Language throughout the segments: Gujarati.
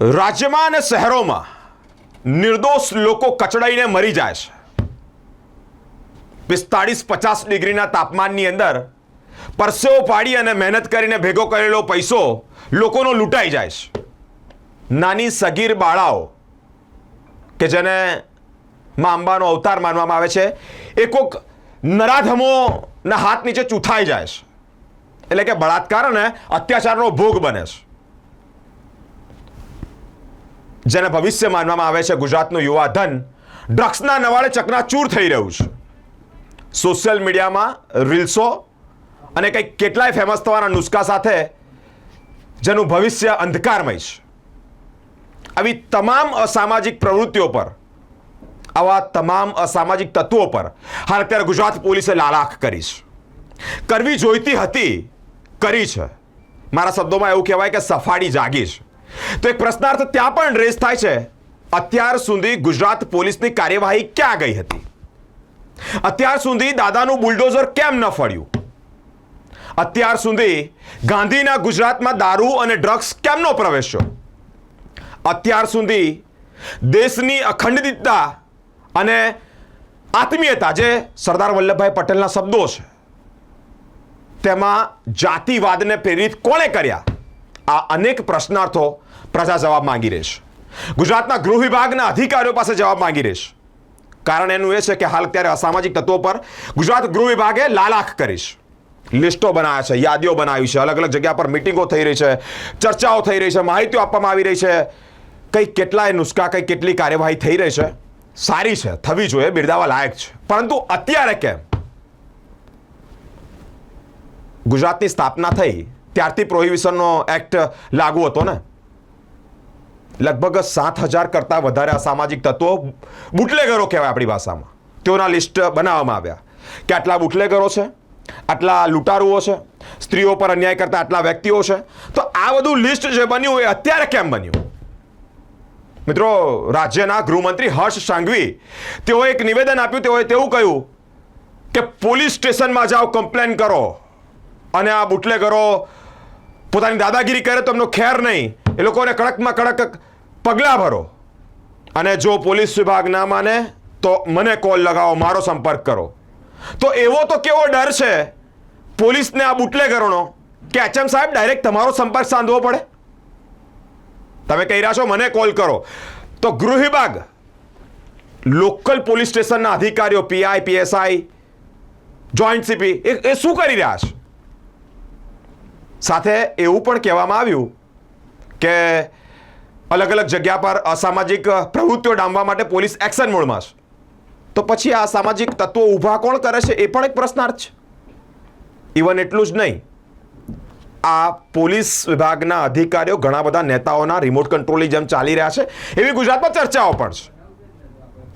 રાજ્યમાં અને શહેરોમાં નિર્દોષ લોકો કચડાઈને મરી જાય છે. પિસ્તાળીસ પચાસ ડિગ્રીના તાપમાનની અંદર પરસેવો પાડી અને મહેનત કરીને ભેગો કરેલો પૈસો લોકોનો લૂંટાઈ જાય છે. નાની સગીર બાળાઓ કે જેને મા અંબાનો અવતાર માનવામાં આવે છે, એ કોક નરાધમોના હાથ નીચે ચૂથાઈ જાય છે. એટલે કે બળાત્કાર અને અત્યાચારનો ભોગ બને છે. જેને ભવિષ્ય માનવામાં આવે છે ગુજરાતનું યુવા ધન, ડ્રગ્સના નવાડે ચકનાચૂર થઈ રહ્યું છે. સોશિયલ મીડિયામાં રીલ્સો અને કંઈક કેટલાય ફેમસ થવાના નુસ્ખા સાથે જેનું ભવિષ્ય અંધકારમય છે. આવી તમામ અસામાજિક પ્રવૃત્તિઓ પર, આવા તમામ અસામાજિક તત્વો પર હાલ અત્યારે ગુજરાત પોલીસે લાલાખ કરી છે. કરવી જોઈતી હતી, કરી છે. મારા શબ્દોમાં એવું કહેવાય કે સફાળી જાગી છે. તો એક પ્રશ્નાર્થ ત્યાં પણ રેસ થાય છે. અત્યાર સુધી ગુજરાત પોલીસની કાર્યવાહી ક્યાં ગઈ હતી? અત્યાર સુધી દાદાનું બુલડોઝર કેમ ન ફળ્યું? અત્યાર સુધી ગાંધીના ગુજરાતમાં દારૂ અને ડ્રગ્સ કેમનો પ્રવેશ્યો? અત્યાર સુધી દેશની અખંડિતતા અને આત્મીયતા, જે સરદાર વલ્લભભાઈ પટેલના શબ્દો છે, તેમાં જાતિવાદને પ્રેરિત કોણે કર્યા? આ અનેક પ્રશ્નાર્થો પ્રજા જવાબ માંગી રહી છે. ગુજરાતના ગૃહ વિભાગના અધિકારીઓ પાસે જવાબ માંગી રહી છે. કારણ એનું એ છે કે હાલ અત્યારે અસામાજિક તત્વો પર ગુજરાત ગૃહ વિભાગે લાલાખ કરીશ લિસ્ટો બનાવ્યા છે, યાદીઓ બનાવી છે, અલગ અલગ જગ્યા પર મિટિંગો થઈ રહી છે, ચર્ચાઓ થઈ રહી છે, માહિતીઓ આપવામાં આવી રહી છે. કઈ કેટલાય નુસ્ખા, કઈ કેટલી કાર્યવાહી થઈ રહી છે? સારી છે, થવી જોઈએ બિરદાવા લાયક છે. પરંતુ અત્યારે કેમ? ગુજરાતની સ્થાપના થઈ ત્યારથી પ્રોહિબિશનનો એક્ટ લાગુ હતો ને? લગભગ સાત હજાર કરતાં વધારે અસામાજિક તત્વો બુટલેગરો કહેવાય આપણી ભાષામાં. તેઓના લિસ્ટ બનાવવામાં આવ્યા. કે આટલા બુટલેગરો છે, આટલા લૂંટારુઓ છે, સ્ત્રીઓ પર અન્યાય કરતા આટલા વ્યક્તિઓ છે. તો આ બધું લિસ્ટ જે બન્યું એ અત્યારે કેમ બન્યું? મિત્રો, રાજ્યના ગૃહમંત્રી હર્ષ સાંઘવી, તેઓએ એક નિવેદન આપ્યું, તેઓએ તેવું કહ્યું કે પોલીસ સ્ટેશનમાં જાઓ, કમ્પ્લેન કરો. અને આ બુટલેગરો પોતાની દાદાગીરી કરે તો એમનો ખેર નહીં. એ લોકોને કડકમાં કડક પગલાં ભરો. અને જો પોલીસ વિભાગ ના માને, તો મને કોલ લગાવો, મારો સંપર્ક કરો. તો એવો તો કેવો ડર છે? પોલીસને આ બુટલેગરોનો કે એચએમ સાહેબ ડાયરેક્ટ તમારો સંપર્ક સાંધવો પડે? તમે કહી રહ્યા છો, મને કોલ કરો. તો ગૃહ વિભાગ, લોકલ પોલીસ સ્ટેશનના અધિકારીઓ પીઆઈ પીએસઆઈ જોઈન્ટ સીપી એ શું કરી રહ્યા છે? સાથે એવું પણ કહેવામાં આવ્યું કે અલગ અલગ જગ્યા પર અસામાજિક પ્રવૃત્તિઓ ડામવા માટે પોલીસ એક્શન મોડમાં છે. તો પછી આ સામાજિક તત્વો ઊભા કોણ કરે છે એ પણ એક પ્રશ્નાર્થ છે. ઇવન એટલું જ નહીં. આ પોલીસ વિભાગના અધિકારીઓ ઘણા બધા નેતાઓના રિમોટ કંટ્રોલની જેમ ચાલી રહ્યા છે. એવી ગુજરાતમાં ચર્ચાઓ પણ છે.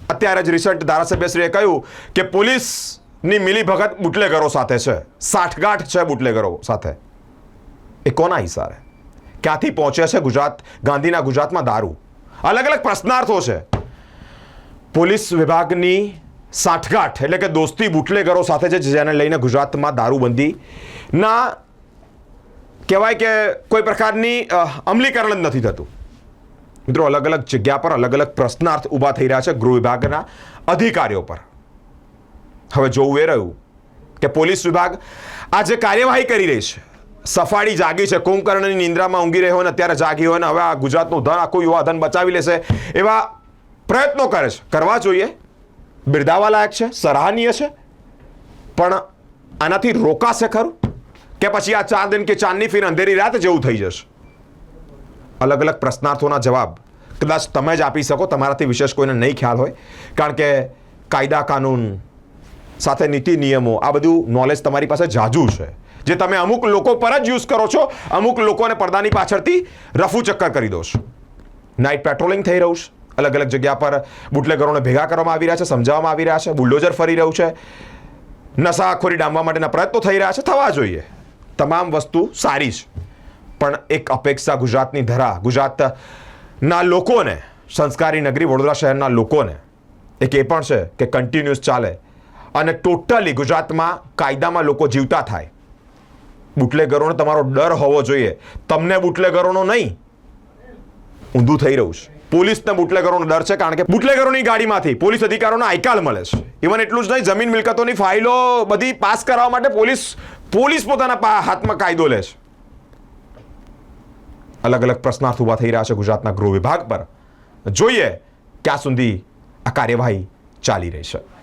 અત્યારે જ રિસન્ટ ધારાસભ્યશ્રીએ કહ્યું કે પોલીસની મિલીભગત બુટલેગરો સાથે છે. સાઠગાંઠ છે બુટલેગરો સાથે. એ કોના હિસારે ક્યાંથી પહોંચે છે ગુજરાત? ગાંધીના ગુજરાતમાં દારૂ. અલગ અલગ પ્રશ્નાર્થો છે. પોલીસ વિભાગની સાઠગાંઠ એટલે કે દોસ્તી બુટલેગરો સાથે છે, જેને લઈને ગુજરાતમાં દારૂબંધીના કહેવાય કે કોઈ પ્રકારની અમલીકરણ જ નથી થતું. મિત્રો, અલગ અલગ જગ્યા પર અલગ અલગ પ્રશ્નાર્થ ઊભા થઈ રહ્યા છે ગૃહ વિભાગના અધિકારીઓ પર. હવે જોવું એ રહ્યું કે પોલીસ વિભાગ આ જે કાર્યવાહી કરી રહી છે સફાળી જાગી છે. કુંભકર્ણની નિંદ્રામાં ઊંઘી રહ્યો હોય ને અત્યારે જાગી હોય અને હવે આ ગુજરાતનું ધન, આખું યુવા ધન બચાવી લેશે એવા પ્રયત્નો કરે છે. કરવા જોઈએ. બિરદાવા લાયક છે, સરાહનીય છે. પણ આનાથી રોકાશે ખરું? કે પછી આ ચાર દિન કે ચાંદની ફીર અંધેરી રાત જેવું થઈ જશે? અલગ અલગ પ્રશ્નાર્થોના જવાબ કદાચ તમે જ આપી શકો, તમારાથી વિશેષ કોઈને નહીં ખ્યાલ હોય. કારણ કે કાયદા કાનૂન સાથે નીતિ નિયમો, આ બધું નોલેજ તમારી પાસે જાજુ છે. જે તમે અમુક લોકો પર જ યુઝ કરો છો, અમુક લોકોને પડદાની પાછળથી રફુ ચક્કર કરી દો છો. નાઇટ પેટ્રોલિંગ થઈ રહ્યું છે. અલગ અલગ જગ્યા પર બુટલેગરોને ભેગા કરવામાં આવી રહ્યા છે, સમજાવવામાં આવી રહ્યા છે, બુલડોઝર ફરી રહ્યું છે. નશાખોરી ડામવા માટેના પ્રયત્નો થઈ રહ્યા છે, થવા જોઈએ. તમામ વસ્તુ સારી છે. પણ એક અપેક્ષા ગુજરાતની ધરા, ગુજરાતના લોકોને, સંસ્કારી નગરી વડોદરા શહેરના લોકોને, એક એ પણ છે કે કન્ટિન્યુઅસ ચાલે. અને ટોટલી ગુજરાતમાં કાયદામાં લોકો જીવતા થાય. બુટલેગરોનો તમારો ડર હોવો જોઈએ. તમને બુટલેગરોનો નહીં. ઊંધું થઈ રહ્યું છે. પોલીસને બુટલેગરોનો ડર છે કારણ કે બુટલેગરોની ગાડીમાંથી પોલીસ અધિકારીઓને આયકાલ મળે છે. ઇવન એટલું જ નહીં, જમીન મિલકતોની ફાઇલો બધી પાસ કરાવવા માટે પોલીસ પોલીસ પોતાના હાથમાં કાયદો લે છે. અલગ અલગ પ્રશ્નાર્થ ઊભા થઈ રહ્યા છે ગુજરાતના ગૃહ વિભાગ પર. જોઈએ ક્યાં સુધી આ કાર્યવાહી ચાલી રહી છે.